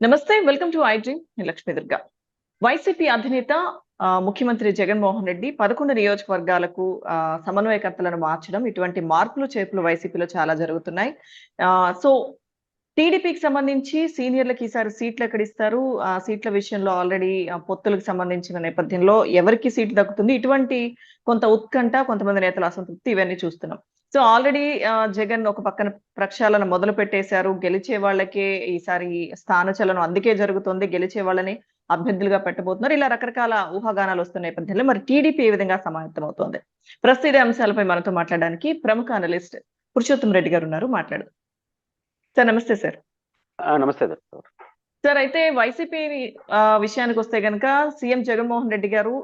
నమస్తే welcome to I dream. నేను Lakshmi Durga. YCP అధినేత ఆ, ముఖ్యమంత్రి జగన్మోహన్ రెడ్డి పదకొండు నియోజకవర్గాలకు ఆ, సమన్వయకర్తలను మార్చడం ఇటువంటి మార్పులు చేర్పులు వైసీపీలో చాలా జరుగుతున్నాయి. ఆ, సో టీడీపీకి సంబంధించి సీనియర్లకు ఈసారి సీట్లు ఎక్కడ ఇస్తారు? ఆ సీట్ల విషయంలో ఆల్రెడీ పొత్తులకు సంబంధించిన నేపథ్యంలో ఎవరికి సీట్ దక్కుతుంది? ఇటువంటి కొంత ఉత్కంఠ కొంతమంది నేతల అసంతృప్తి ఇవన్నీ చూస్తున్నాం. సో ఆల్రెడీ జగన్ ఒక పక్కన ప్రక్షాళన మొదలు పెట్టేశారు. గెలిచే వాళ్ళకే ఈసారి స్థానచలనం అందుకే జరుగుతుంది. గెలిచే వాళ్ళని అభ్యర్థులుగా పెట్టబోతున్నారు. ఇలా రకరకాల ఊహాగానాలు వస్తున్న నేపథ్యంలో మరి టీడీపీ ఏ విధంగా సమాయత్తం అవుతోంది ప్రస్తుత ఇదే అంశాలపై మనతో మాట్లాడడానికి ప్రముఖ అనలిస్ట్ పురుషోత్తం రెడ్డి గారు ఉన్నారు. మాట్లాడు సార్ నమస్తే సార్. నమస్తే సార్. అయితే వైసీపీ విషయానికి వస్తే గనక సీఎం జగన్మోహన్ రెడ్డి గారు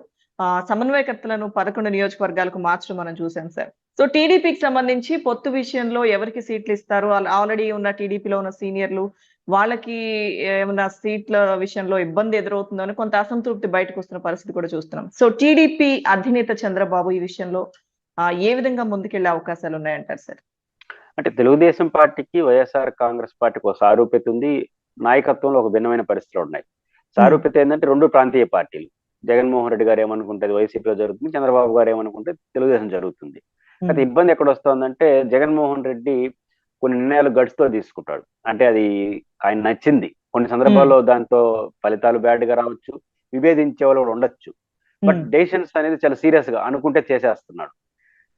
సమన్వయకర్తలను పదకొండు నియోజకవర్గాలకు మార్చడం మనం చూసాం సార్. సో టీడీపీకి సంబంధించి పొత్తు విషయంలో ఎవరికి సీట్లు ఇస్తారు? ఆల్రెడీ ఉన్న టీడీపీలో ఉన్న సీనియర్లు వాళ్ళకి ఏమైనా సీట్ల విషయంలో ఇబ్బంది ఎదురవుతుందో అని కొంత అసంతృప్తి బయటకు వస్తున్న పరిస్థితి కూడా చూస్తున్నాం. సో టీడీపీ అధినేత చంద్రబాబు ఈ విషయంలో ఏ విధంగా ముందుకెళ్ళే అవకాశాలు ఉన్నాయంటారు సార్? అంటే తెలుగుదేశం పార్టీకి వైఎస్ఆర్ కాంగ్రెస్ పార్టీకి ఒక సారూప్యత ఉంది. నాయకత్వంలో ఒక భిన్నమైన పరిస్థితులు ఉన్నాయి. సారూప్యత ఏంటంటే రెండు ప్రాంతీయ పార్టీలు. జగన్మోహన్ రెడ్డి గారు ఏమనుకుంటే వైసీపీలో జరుగుతుంది చంద్రబాబు గారు ఏమనుకుంటే తెలుగుదేశం జరుగుతుంది. అయితే ఇబ్బంది ఎక్కడ వస్తుందంటే జగన్మోహన్ రెడ్డి కొన్ని నిర్ణయాలు గడుచుతో తీసుకుంటాడు. అంటే అది ఆయన నచ్చింది. కొన్ని సందర్భాల్లో దాంతో ఫలితాలు బ్యాడ్గా రావచ్చు విభేదించే వాళ్ళు కూడా ఉండొచ్చు. బట్. డెసిషన్స్ అనేది చాలా సీరియస్గా అనుకుంటే చేసేస్తున్నాడు.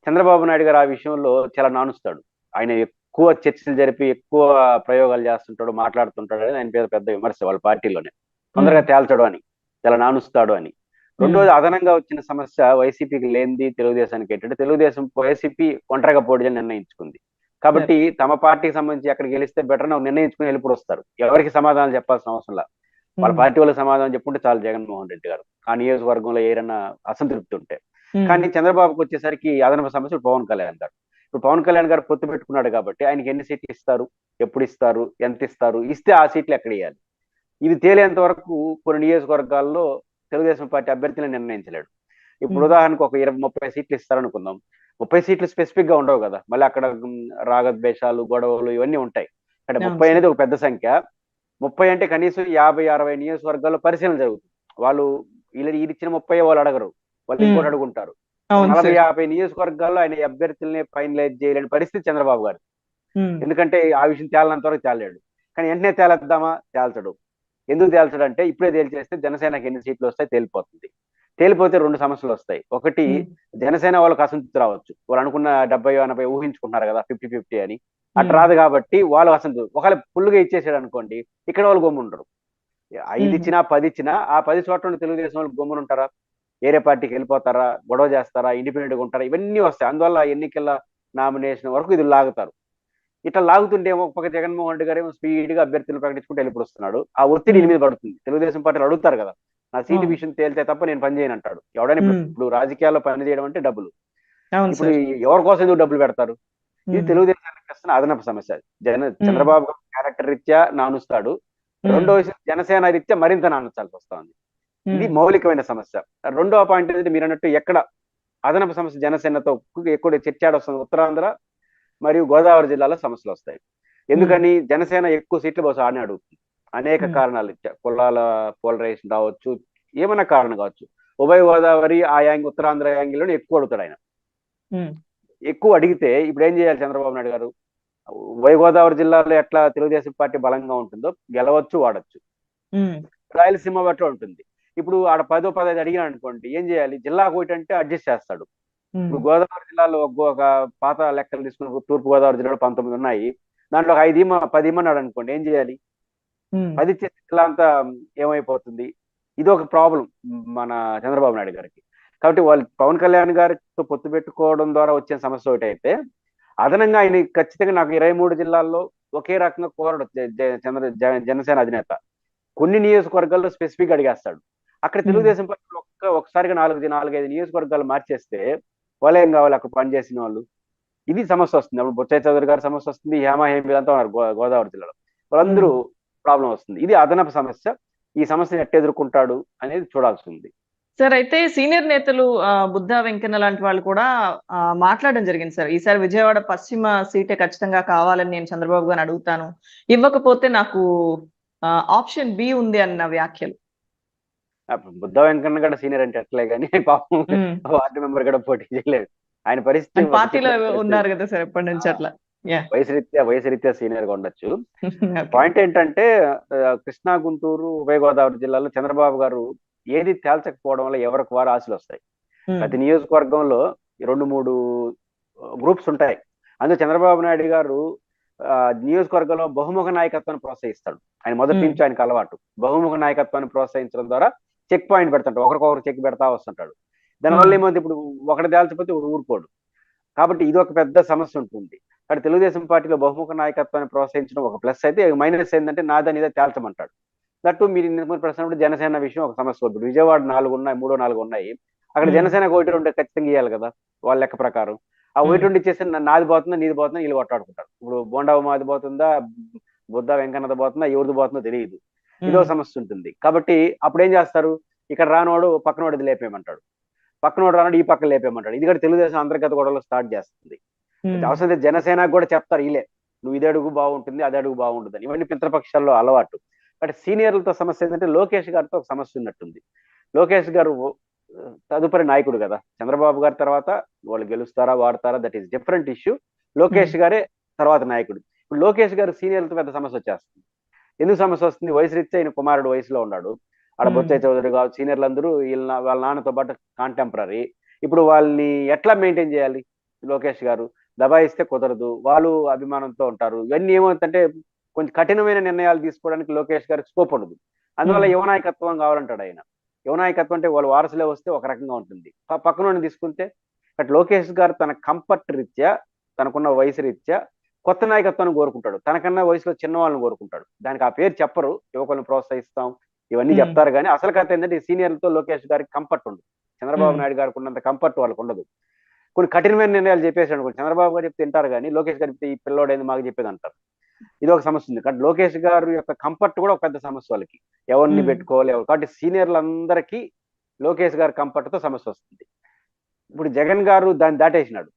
చంద్రబాబు నాయుడు గారు ఆ విషయంలో చాలా నానుస్తాడు. ఆయన ఎక్కువ చర్చలు జరిపి ఎక్కువ ప్రయోగాలు చేస్తుంటాడు మాట్లాడుతుంటాడు అనేది ఆయన పెద్ద విమర్శ వాళ్ళ పార్టీలోనే. తొందరగా తేల్చడు అని. చాలా నానుస్తాడు అని. రెండోది అదనంగా వచ్చిన సమస్య వైసీపీకి లేనిది తెలుగుదేశానికి ఏంటంటే తెలుగుదేశం వైసీపీ ఒంటరిగా పోటీ నిర్ణయించుకుంది. కాబట్టి తమ పార్టీకి సంబంధించి అక్కడ గెలిస్తే బెటర్ అని నిర్ణయించుకుని వెళ్ళిపోయి వస్తారు. ఎవరికి సమాధానం చెప్పాల్సిన అవసరం లేదు. వాళ్ళ. పార్టీ వాళ్ళకి సమాధానం చెప్పుకుంటే చాలు జగన్మోహన్ రెడ్డి గారు. ఆ నియోజకవర్గంలో ఏదైనా అసంతృప్తి ఉంటే. కానీ చంద్రబాబుకి వచ్చేసరికి అదనపు సమస్య పవన్ కళ్యాణ్ గారు. ఇప్పుడు పవన్ కళ్యాణ్ గారు పొత్తు పెట్టుకున్నాడు కాబట్టి ఆయనకి ఎన్ని సీట్లు ఇస్తారు? ఎప్పుడు ఇస్తారు? ఎంత ఇస్తారు? ఇస్తే ఆ సీట్లు ఎక్కడ ఇవ్వాలి ఇది తేలేంత వరకు కొన్ని నియోజకవర్గాల్లో తెలుగుదేశం పార్టీ అభ్యర్థులను నిర్ణయించలేడు. ఇప్పుడు Hmm. ఉదాహరణకు ఒక ఇరవై ముప్పై సీట్లు ఇస్తారనుకుందాం. ముప్పై సీట్లు స్పెసిఫిక్గా ఉండవు కదా. మళ్ళీ అక్కడ రాగద్వేషాలు గొడవలు ఇవన్నీ ఉంటాయి. అంటే ముప్పై. అనేది ఒక పెద్ద సంఖ్య. ముప్పై అంటే కనీసం యాభై అరవై నియోజకవర్గాల్లో పరిశీలన జరుగుతుంది. వాళ్ళు వీళ్ళు ఇచ్చిన ముప్పై వాళ్ళు అడగరు. వాళ్ళు Hmm. ఇంకోటి అడుగుంటారు. నలభై యాభై నియోజకవర్గాల్లో ఆయన అభ్యర్థుల్ని ఫైనలైజ్ చేయలేని పరిస్థితి చంద్రబాబు గారు మ్మ్. ఎందుకంటే ఆ విషయం తేలనంత వరకు తేలేడు కానీ వెంటనే తేలేద్దామా? తేల్చడు. ఎందుకు తేల్చడు అంటే ఇప్పుడే తేల్చేస్తే జనసేనకి ఎన్ని సీట్లు వస్తాయి తేలిపోతుంది. తేలిపోతే రెండు సమస్యలు వస్తాయి. ఒకటి. జనసేన వాళ్ళకి అసంతృప్తి రావచ్చు. వాళ్ళు అనుకున్న డెబ్బై ఎనభై ఊహించుకుంటున్నారు కదా ఫిఫ్టీ ఫిఫ్టీ అని. అటు మ్మ్. రాదు కాబట్టి వాళ్ళు అసంతృప్తి ఒకవేళ ఫుల్గా ఇచ్చేసాడు అనుకోండి ఇక్కడ వాళ్ళు గమ్ముండరు. ఐదు. ఇచ్చినా పది ఇచ్చినా ఆ పది చోట్ల తెలుగుదేశం వాళ్ళు గమ్మునుంటారా? వేరే పార్టీకి వెళ్ళిపోతారా? గొడవ చేస్తారా? ఇండిపెండెంట్గా ఉంటారా? ఇవన్నీ వస్తాయి. అందువల్ల ఎన్నికల నామినేషన్ వరకు ఇది లాగుతారు. ఇట్లా లాగుతుంటే ఒక పక్క జగన్మోహన్ రెడ్డి గారు ఏమో స్పీడ్గా అభ్యర్థులు ప్రకటించుకుంటే వెళ్ళిపోతున్నాడు ఆ ఒత్తిడి మీద పడుతుంది. తెలుగుదేశం పార్టీలు అడుగుతారు కదా నా సీటు. విషయం తేలితే తప్ప నేను పని చేయను అంటాడు. ఎవడైనా ఇప్పుడు రాజకీయాల్లో పని చేయడం అంటే డబ్బులు. ఇప్పుడు ఎవరి కోసం ఎందుకు డబ్బులు పెడతారు? ఇది. తెలుగుదేశానికి వస్తున్న అదనపు సమస్య. జన చంద్రబాబు క్యారెక్టర్ రీత్యా నానుస్తాడు. రెండో విషయం జనసేన రీత్యా మరింత నానుచాల్సి వస్తా ఉంది ఇది. మౌలికమైన సమస్య. రెండవ పాయింట్ ఏంటంటే మీరు అన్నట్టు ఎక్కడ అదనపు సమస్య జనసేనతో ఎక్కువ చర్చాడ వస్తుంది ఉత్తరాంధ్ర మరియు గోదావరి జిల్లాలో సమస్యలు వస్తాయి. ఎందుకని? జనసేన ఎక్కువ సీట్లు బహుశా ఆడనే అడుగుతుంది అనేక. కారణాలు ఇచ్చా. కులాల పోలరైజేషన్ కావచ్చు ఏమైనా కారణం కావచ్చు. ఉభయ గోదావరి ఆ యాంగ్ ఉత్తరాంధ్ర యాంగిల్లో ఎక్కువ అడుగుతాడు ఆయన. ఎక్కువ అడిగితే ఇప్పుడు ఏం చేయాలి చంద్రబాబు నాయుడు గారు? ఉభయ గోదావరి జిల్లాలో ఎట్లా తెలుగుదేశం పార్టీ బలంగా ఉంటుందో గెలవచ్చు వాడచ్చు. రాయలసీమ బట్ల ఉంటుంది. ఇప్పుడు ఆడ పదో పదహైదు అడిగినా అనుకోండి ఏం చేయాలి? జిల్లా ఒకటి అంటే అడ్జస్ట్ చేస్తాడు. ఇప్పుడు గోదావరి జిల్లాలో ఒక- పాత లెక్కలు తీసుకున్న తూర్పు గోదావరి జిల్లాలో పంతొమ్మిది ఉన్నాయి. దాంట్లో ఒక ఐదు ఇమ్మ పది ఇమ్మన్నాడు అనుకోండి ఏం చేయాలి. పది ఇచ్చే జిల్లా అంతా ఏమైపోతుంది? ఇది ఒక ప్రాబ్లం మన చంద్రబాబు నాయుడు గారికి. కాబట్టి వాళ్ళు పవన్ కళ్యాణ్ గారితో పొత్తు పెట్టుకోవడం ద్వారా వచ్చిన సమస్య ఒకటి అయితే అదనంగా ఆయన ఖచ్చితంగా నాకు ఇరవై మూడు జిల్లాల్లో ఒకే రకంగా కోరడు చంద్ర జనసేన అధినేత. కొన్ని నియోజకవర్గాల్లో స్పెసిఫిక్ అడిగేస్తాడు. అక్కడ. తెలుగుదేశం పార్టీ ఒక్క ఒకసారిగా నాలుగు నాలుగైదు నియోజకవర్గాలు మార్చేస్తే వాళ్ళు ఏం కావాలి అక్కడ పనిచేసిన వాళ్ళు. ఇది సమస్య వస్తుంది. అప్పుడు బొచ్చయ్య చౌదరి గారి సమస్య వస్తుంది హేమ హేమి అంతా ఉన్నారు గోదావరి జిల్లాలో. వాళ్ళందరూ ప్రాబ్లం వస్తుంది. ఇది అదనపు సమస్య. ఈ సమస్యను ఎట్ట ఎదుర్కొంటాడు అనేది చూడాల్సి ఉంది. సార్ అయితే సీనియర్ నేతలు బుద్ధా వెంకన్న లాంటి వాళ్ళు కూడా మాట్లాడడం జరిగింది సార్. ఈసారి విజయవాడ పశ్చిమ సీటే ఖచ్చితంగా కావాలని నేను చంద్రబాబు గారిని అడుగుతాను. ఇవ్వకపోతే నాకు ఆప్షన్ బి ఉంది అన్న వ్యాఖ్యలు. బుద్ధ వెంకన్న కూడా సీనియర్ అంటే అట్లే కానీ పాపం. వార్డు మెంబర్ కూడా పోటీ చేయలేదు. ఆయన పరిస్థితి పార్టీలో ఉన్నారు కదా సార్ ఎప్పటి నుంచి అట్లా. వయసు రీత్యా వయసు రీత్యా సీనియర్గా ఉండొచ్చు. పాయింట్ ఏంటంటే కృష్ణా గుంటూరు ఉభయ గోదావరి జిల్లాలో చంద్రబాబు గారు ఏది తేల్చకపోవడం వల్ల ఎవరికి వారు ఆశలు వస్తాయి. ప్రతి నియోజకవర్గంలో రెండు మూడు గ్రూప్స్ ఉంటాయి. అందులో చంద్రబాబు నాయుడు గారు నియోజకవర్గంలో బహుముఖ నాయకత్వాన్ని ప్రోత్సహిస్తాడు. ఆయన మొదటి. నుంచి ఆయనకు అలవాటు. బహుముఖ నాయకత్వాన్ని ప్రోత్సహించడం ద్వారా చెక్ పాయింట్ పెడతాడు. ఒకరికొకరు చెక్ పెడతా వస్తుంటాడు. దానివల్ల. ఏమవుతుంది? ఇప్పుడు ఒకటి తేల్చకపోతే ఊరుకోడు. కాబట్టి ఇది ఒక పెద్ద సమస్య ఉంటుంది. అక్కడ తెలుగుదేశం పార్టీలో బహుముఖ నాయకత్వాన్ని ప్రోత్సహించడం ఒక ప్లస్ అయితే మైనస్ ఏంటంటే నాదని ఇదే తేల్చమంటాడు. దట్టు మీరు ఇంతకు ప్రశ్న జనసేన విషయం ఒక సమస్య ఇప్పుడు విజయవాడ నాలుగు ఉన్నాయి మూడో నాలుగు ఉన్నాయి. అక్కడ. జనసేన ఒకటి రెండు ఖచ్చితంగా ఇవ్వాలి కదా వాళ్ళ లెక్క ప్రకారం. ఆ. ఒకటి ఇచ్చేసి నా- నాది పోతుందా నీది పోతుందా వీళ్ళు కొట్టాడుకుంటారు. ఇప్పుడు బోండా మాది పోతుందా బుద్ధ వెంకన్నది పోతుందా ఎవరిది పోతుందో తెలియదు. ఇదో. సమస్య ఉంటుంది కాబట్టి అప్పుడు ఏం చేస్తారు? ఇక్కడ రానోడు పక్కనోడిది లేపేయమంటాడు. పక్కనోడు రానోడు ఈ పక్క లేపేయమంటాడు. ఇది కూడా తెలుగుదేశం అంతర్గత గొడవలు స్టార్ట్ చేస్తుంది. అవసరం జనసేనకు కూడా చెప్తారు వీలే నువ్వు ఇది అడుగు బాగుంటుంది అది అడుగు బాగుంటుంది ఇవన్నీ పితృపక్షాల్లో అలవాటు. బట్ సీనియర్లతో సమస్య ఏంటంటే లోకేష్ గారితో ఒక సమస్య ఉన్నట్టుంది. లోకేష్ గారు తదుపరి నాయకుడు కదా. చంద్రబాబు గారి తర్వాత వాళ్ళు గెలుస్తారా వాడతారా that is different issue Lokesh గారే తర్వాత నాయకుడు. ఇప్పుడు లోకేష్ గారు సీనియర్లతో పెద్ద సమస్య వచ్చేస్తుంది. ఎందుకు సమస్య వస్తుంది? వయసు రీత్యా ఆయన కుమారుడు వయసులో ఉన్నాడు. ఆడ. బొచ్చయ్య చౌదరి కావచ్చు సీనియర్లు అందరూ వీళ్ళ వాళ్ళ నాన్నతో పాటు కాంటెంపరీ ఇప్పుడు వాళ్ళని ఎట్లా మెయింటైన్ చేయాలి? లోకేష్ గారు దబాయిస్తే కుదరదు. వాళ్ళు అభిమానంతో ఉంటారు. ఇవన్నీ ఏమవుతుందంటే కొంచెం కఠినమైన నిర్ణయాలు తీసుకోవడానికి లోకేష్ గారికి స్కోప్ ఉండదు. అందువల్ల Hmm. యువ నాయకత్వం కావాలంటాడు ఆయన. యువ నాయకత్వం అంటే వాళ్ళు వారసులే వస్తే ఒక రకంగా ఉంటుంది. పక్కన తీసుకుంటే బట్ లోకేష్ గారు తన కంఫర్ట్ రీత్యా తనకున్న వయసు రీత్యా కొత్త నాయకత్వాన్ని కోరుకుంటాడు. తనకన్నా వయసులో చిన్న వాళ్ళని కోరుకుంటాడు. దానికి ఆ పేరు చెప్పరు. యువకులను ప్రోత్సహిస్తాం. ఇవన్నీ. చెప్తారు కానీ అసలు కథ ఏంటంటే ఈ సీనియర్లతో లోకేష్ గారికి కంఫర్ట్ ఉండదు. చంద్రబాబు. నాయుడు గారికి ఉన్నంత కంఫర్ట్ వాళ్ళకు ఉండదు. కొన్ని కఠినమైన నిర్ణయాలు చెప్పేసాడు అనుకో చంద్రబాబు గారు చెప్తే తింటారు కానీ లోకేష్ గారు చెప్తే ఈ పిల్లోడైంది మాకు చెప్పేది అంటారు. ఇది ఒక సమస్య ఉంది. కానీ లోకేష్ గారు యొక్క కంఫర్ట్ కూడా ఒక పెద్ద సమస్య వాళ్ళకి. ఎవరిని. పెట్టుకోవాలి ఎవరు. కాబట్టి సీనియర్లందరికీ లోకేష్ గారి కంఫర్ట్తో సమస్య వస్తుంది. ఇప్పుడు జగన్ గారు దాన్ని దాటేసినాడు.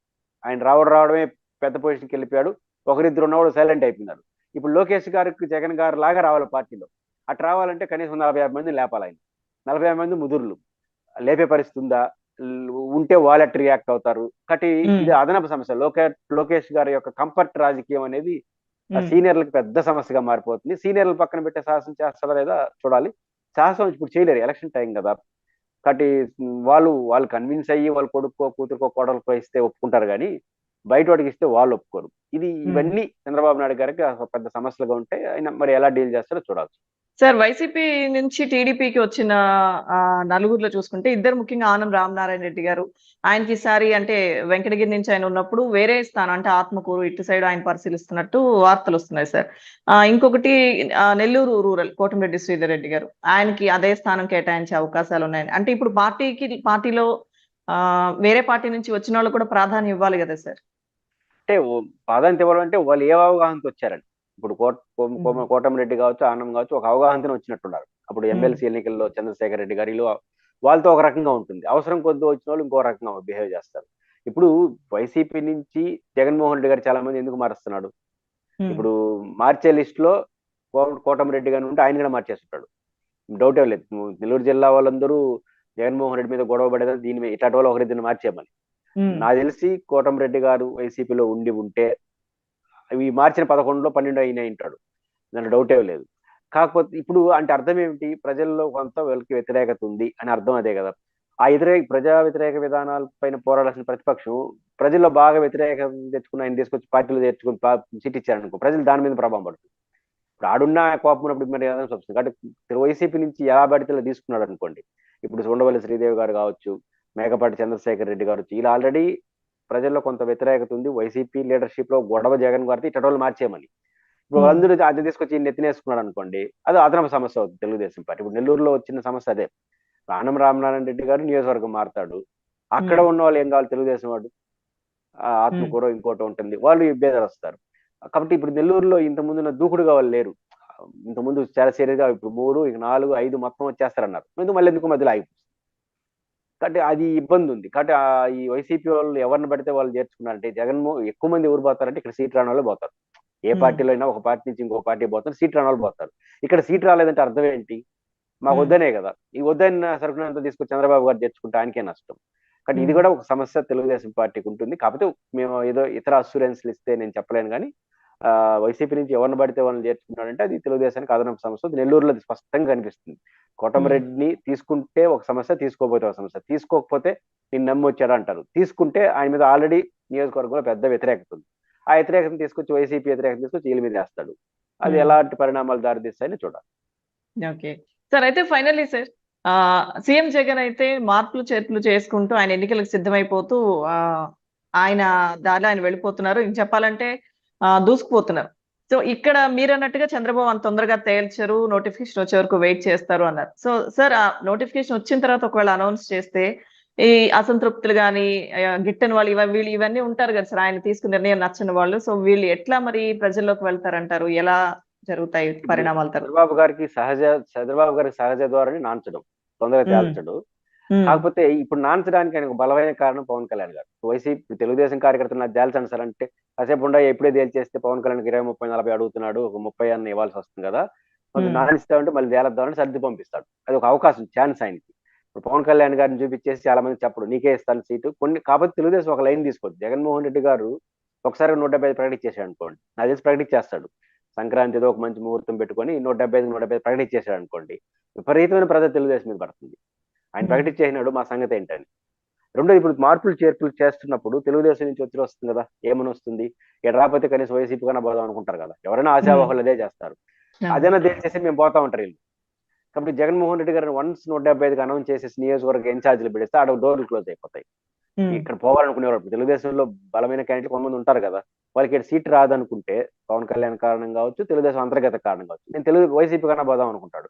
ఆయన రావడం రావడమే పెద్ద పొజిషన్కి వెళ్ళిపోయాడు. ఒకరిద్దరు ఉన్నవాడు సైలెంట్ అయిపోయినారు ఇప్పుడు లోకేష్ గారికి జగన్ గారు లాగా రావాలి పార్టీలో. అటు రావాలంటే కనీసం నలభై యాభై మంది లేపాలి ఆయన నలభై యాభై మంది ముదురులు. లేపే పరిస్థితి ఉందా? ఉంటే వాళ్ళట్ రియాక్ట్ అవుతారు. కాబట్టి. ఇది అదనపు సమస్య. లోకే లోకేష్ గారి యొక్క కంఫర్ట్ రాజకీయం అనేది. సీనియర్లకు పెద్ద సమస్యగా మారిపోతుంది. సీనియర్ల పక్కన పెట్టే సాహసం చేస్తారా లేదా చూడాలి. సాహసం ఇప్పుడు చేయలేరు. ఎలక్షన్ టైం కదా. కాబట్టి వాళ్ళు వాళ్ళు కన్విన్స్ అయ్యి వాళ్ళ కొడుకో కూతురుకో కోడలకో ఇస్తే ఒప్పుకుంటారు కానీ బయట వాడికి ఇస్తే వాళ్ళు ఒప్పుకోరు. ఇది ఇవన్నీ చంద్రబాబు నాయుడు గారికి పెద్ద సమస్యలుగా ఉంటాయి ఆయన మరి ఎలా డీల్ చేస్తారో చూడాలి సార్ వైసీపీ నుంచి టీడీపీకి వచ్చిన నలుగురిలో చూసుకుంటే ఇద్దరు ముఖ్యంగా ఆనం రామనారాయణ రెడ్డి గారు. ఆయనకి ఈసారి అంటే వెంకటగిరి నుంచి ఆయన ఉన్నప్పుడు వేరే స్థానం అంటే ఆత్మకూరు ఇటు సైడ్ ఆయన పరిశీలిస్తున్నట్టు వార్తలు వస్తున్నాయి సార్. ఇంకొకటి నెల్లూరు రూరల్ కోటమిరెడ్డి శ్రీధర్ రెడ్డి గారు. ఆయనకి అదే స్థానం కేటాయించే అవకాశాలు ఉన్నాయి అంటే ఇప్పుడు పార్టీకి పార్టీలో ఆ, వేరే పార్టీ నుంచి వచ్చిన వాళ్ళు కూడా ప్రాధాన్యం ఇవ్వాలి కదా సార్? అంటే ప్రాధాన్యత ఇవ్వాలంటే వాళ్ళు ఏ అవగాహనతో వచ్చారండి? ఇప్పుడు కోటమిరెడ్డి కావచ్చు ఆనందం కావచ్చు ఒక అవగాహనతో వచ్చినట్టున్నారు. అప్పుడు ఎమ్మెల్సీ ఎన్నికల్లో చంద్రశేఖర్ రెడ్డి గారు వీళ్ళు వాళ్ళతో ఒక రకంగా ఉంటుంది. అవసరం కొద్ది వచ్చిన వాళ్ళు ఇంకో రకంగా బిహేవ్ చేస్తారు. ఇప్పుడు వైసీపీ నుంచి జగన్మోహన్ రెడ్డి గారు చాలా మంది ఎందుకు మారుస్తున్నాడు. ఇప్పుడు మార్చే లిస్ట్లో కోటమిరెడ్డి గారు ఉంటే ఆయన కూడా మార్చేస్తుంటాడు డౌట్ ఏం లేదు. నెల్లూరు జిల్లా వాళ్ళందరూ జగన్మోహన్ రెడ్డి మీద గొడవ పడేదని దీని మీద ఇట్లాంటి వాళ్ళు ఒకరిద్దరిని మార్చేయమని. నాకు తెలిసి కోటంరెడ్డి గారు వైసీపీలో ఉండి ఉంటే అవి మార్చిన పదకొండులో పన్నెండు అయినా ఉంటాడు దాని డౌట్ లేదు. కాకపోతే ఇప్పుడు అంటే అర్థం ఏమిటి? ప్రజల్లో కొంత వీళ్ళకి వ్యతిరేకత ఉంది అని అర్థం అదే కదా. ఆ వ్యతిరేక ప్రజా వ్యతిరేక విధానాల పైన పోరాడాల్సిన ప్రతిపక్షం ప్రజల్లో బాగా వ్యతిరేకత తెచ్చుకుని ఆయన తీసుకొచ్చి పార్టీలో తెచ్చుకుని పా- సీట్ ఇచ్చారనుకో ప్రజలు దాని మీద ప్రభావం పడుతుంది. ఇప్పుడు ఆడున్న కోపం ఉన్నప్పుడు మరి ఏదైనా వస్తుంది కాబట్టి వైసీపీ నుంచి ఎలా పడితే తీసుకున్నాడు అనుకోండి. ఇప్పుడు ఉండవల్లి శ్రీదేవి గారు కావచ్చు మేకపాటి చంద్రశేఖర్ రెడ్డి గారు. వీళ్ళు ఆల్రెడీ ప్రజల్లో కొంత వ్యతిరేకత ఉంది. వైసీపీ లీడర్షిప్లో గొడవ జగన్ గారితో ఇట్ట వాళ్ళు మార్చేయమని. ఇప్పుడు Hmm. అందరూ అది తీసుకొచ్చి నెత్తినేసుకున్నాడు అనుకోండి అది అదనపు సమస్య అవుతుంది తెలుగుదేశం పార్టీ. ఇప్పుడు నెల్లూరులో వచ్చిన సమస్య అదే. ఆనం రామనారాయణ రెడ్డి గారు నియోజకవర్గం మారుతాడు. అక్కడ ఉన్న వాళ్ళు ఏం కావాలి తెలుగుదేశం వాడు? ఆ ఆత్మకూర ఇంకోటి ఉంటుంది. వాళ్ళు ఇబ్బందులు వస్తారు. కాబట్టి ఇప్పుడు నెల్లూరులో ఇంత ముందున్న దూకుడుగా వాళ్ళు లేరు. ఇంత ముందు చాలా సీరియస్గా ఇప్పుడు మూడు ఇక నాలుగు ఐదు మొత్తం వచ్చేస్తారన్నారు. ఎందుకు మళ్ళీ ఎందుకు మధ్యలో ఆగిపోతుంది కాబట్టి అది ఇబ్బంది ఉంది కాబట్టి ఆ ఈ వైసీపీ వాళ్ళు ఎవరిని పడితే వాళ్ళు చేర్చుకున్నారంటే జగన్మోహన్ ఎక్కువ మంది ఎవరు పోతారంటే ఇక్కడ సీట్ రాని వాళ్ళు పోతారు. ఏ. పార్టీలో అయినా ఒక పార్టీ నుంచి ఇంకో పార్టీ పోతారు సీట్ రాని వాళ్ళు పోతారు. ఇక్కడ సీట్ రాలేదంటే అర్థం ఏంటి? మాకు. వద్దనే కదా. ఈ వద్దన్న సరుకునంతా తీసుకొచ్చి చంద్రబాబు గారు తెచ్చుకుంటే ఆయనకే నష్టం. కానీ ఇది. కూడా ఒక సమస్య తెలుగుదేశం పార్టీకి ఉంటుంది. కాకపోతే మేము ఏదో ఇతర అసూరెన్స్లు ఇస్తే నేను చెప్పలేను కానీ వైసీపీ నుంచి ఎవరిని పడితే వాళ్ళని చేర్చుకున్నాడంటే అది తెలుగుదేశానికి అదనపు సమస్య. నెల్లూరులో స్పష్టంగా కనిపిస్తుంది. కోటమిరెడ్డిని తీసుకుంటే ఒక సమస్య తీసుకోకపోతే ఒక సమస్య. తీసుకోకపోతే నేను నమ్మి వచ్చాడు అంటారు. తీసుకుంటే ఆయన మీద ఆల్రెడీ నియోజకవర్గంలో పెద్ద వ్యతిరేకత ఉంది. ఆ వ్యతిరేకతను తీసుకొచ్చి వైసీపీ వ్యతిరేకత తీసుకొచ్చి వీళ్ళ మీద వేస్తాడు. అది. ఎలాంటి పరిణామాలు దారితీస్తాయని చూడాలి. ఓకే. సార్ అయితే ఫైనల్లీ సార్ సీఎం జగన్ అయితే మార్పులు చేర్పులు చేసుకుంటూ ఆయన ఎన్నికలకు సిద్ధమైపోతూ ఆయన దారిలో ఆయన వెళ్ళిపోతున్నారు. ఇంక చెప్పాలంటే దూసుకుపోతున్నారు సో ఇక్కడ మీరు అన్నట్టుగా చంద్రబాబు అంత తొందరగా తేల్చరు నోటిఫికేషన్ వచ్చే వరకు వెయిట్ చేస్తారు అన్నారు. సో సార్ ఆ నోటిఫికేషన్ వచ్చిన తర్వాత ఒకవేళ అనౌన్స్ చేస్తే ఈ అసంతృప్తులు కానీ గిట్టని వాళ్ళు ఇవ వీళ్ళు ఇవన్నీ ఉంటారు కదా సార్ ఆయన తీసుకున్న నిర్ణయం నచ్చని వాళ్ళు. సో వీళ్ళు ఎట్లా మరి ప్రజల్లోకి వెళ్తారంటారు? ఎలా జరుగుతాయి పరిణామాల? చంద్రబాబు గారికి సహజ చంద్రబాబు గారికి సహజ ద్వారానే నాంచడం తొందరగా. తేల్చడు. కాకపోతే ఇప్పుడు నాంచడానికి ఆయనకు బలమైన కారణం పవన్ కళ్యాణ్ గారు. వైసీపీ తెలుగుదేశం కార్యకర్తలు నాకు తేల్చండి సార్ అంటే కాసేపు ఉండ ఎప్పుడే తేల్చేస్తే పవన్ కళ్యాణ్ ఇరవై ముప్పై నలభై అడుగుతున్నాడు ఒక ముప్పై అన్న ఇవ్వాల్సి వస్తుంది కదా. నానిస్తామంటే మళ్ళీ తేలద్దామని సర్ది పంపిస్తాడు. అది ఒక అవకాశం ఛాన్స్ ఆయనకి. ఇప్పుడు పవన్ కళ్యాణ్ గారిని చూపించేసి చాలా మంది చెప్పడు నీకే ఇస్తాను సీటు. కొన్ని కాకపోతే తెలుగుదేశం ఒక లైన్ తీసుకోవద్దు జగన్మోహన్ రెడ్డి గారు ఒకసారి నూట డెబ్బై ఐదు ప్రకటించేసాడు అనుకోండి. నాకు తెలిసి ప్రకటించేస్తాడు. సంక్రాంతి ఏదో ఒక మంచి ముహూర్తం పెట్టుకొని నూట డెబ్బై ఐదు నూట డెబ్బై ఐదు ప్రకటించేసాడు అనుకోండి. విపరీతమైన ప్రజలు తెలుగుదేశం మీద పడుతుంది. ఆయన. ప్రకటించేసినాడు మా సంగతి ఏంటని. రెండోది ఇప్పుడు మార్పులు చేర్పులు చేస్తున్నప్పుడు తెలుగుదేశం నుంచి ఒత్తిడి వస్తుంది కదా ఏమని వస్తుంది? ఇక్కడ రాకపోతే కనీసం వైసీపీ కన్నా పోదాం అనుకుంటారు కదా ఎవరైనా ఆశావాహులు అదే చేస్తారు. అదేనా చేసి మేము పోతా ఉంటారు వీళ్ళు. కాబట్టి జగన్మోహన్ రెడ్డి గారిని వన్స్ నూట డెబ్బై ఐదుకి అనౌన్స్ చేసేసి నియోజకవర్గ ఇన్ఛార్జీలు పెడితే ఆడ డోర్లు క్లోజ్ అయిపోతాయి. ఇక్కడ పోవాలనుకునేవారు తెలుగుదేశంలో బలమైన క్యాండిడేట్ కొంతమంది ఉంటారు కదా వాళ్ళకి ఇక్కడ సీట్ రాదనుకుంటే పవన్ కళ్యాణ్ కారణం కావచ్చు తెలుగుదేశం అంతర్గత కారణం కావచ్చు. నేను తెలుగు వైసీపీ కన్నా పోదాం అనుకుంటాడు.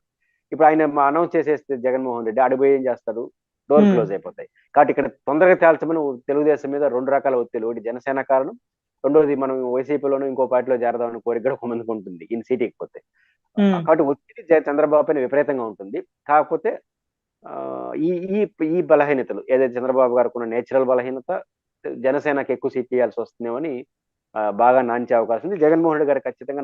ఇప్పుడు ఆయన అనౌన్స్ చేసేస్తే జగన్మోహన్ రెడ్డి అడిపోయి ఏం చేస్తారు డోర్. క్లోజ్ అయిపోతాయి. కాబట్టి ఇక్కడ తొందరగా తేల్చమని తెలుగుదేశం మీద రెండు రకాల ఒత్తిడి. ఒకటి జనసేన కారణం రెండోది మనం వైసీపీలోనూ ఇంకో పార్టీలో చేరదామని కోరిక కూడా ఒక మందికి ఉంటుంది ఈ సీట్ ఎక్కిపోతే కాబట్టి ఒత్తిడి చంద్రబాబు పైన విపరీతంగా ఉంటుంది. కాకపోతే ఆ, ఈ ఈ ఈ బలహీనతలు ఏదైతే చంద్రబాబు గారికి ఉన్న నేచురల్ బలహీనత జనసేనకి ఎక్కువ సీట్ ఇవ్వాల్సి వస్తుందేమో అని ఆ, బాగా నాంచే అవకాశం ఉంది. జగన్మోహన్ రెడ్డి గారు ఖచ్చితంగా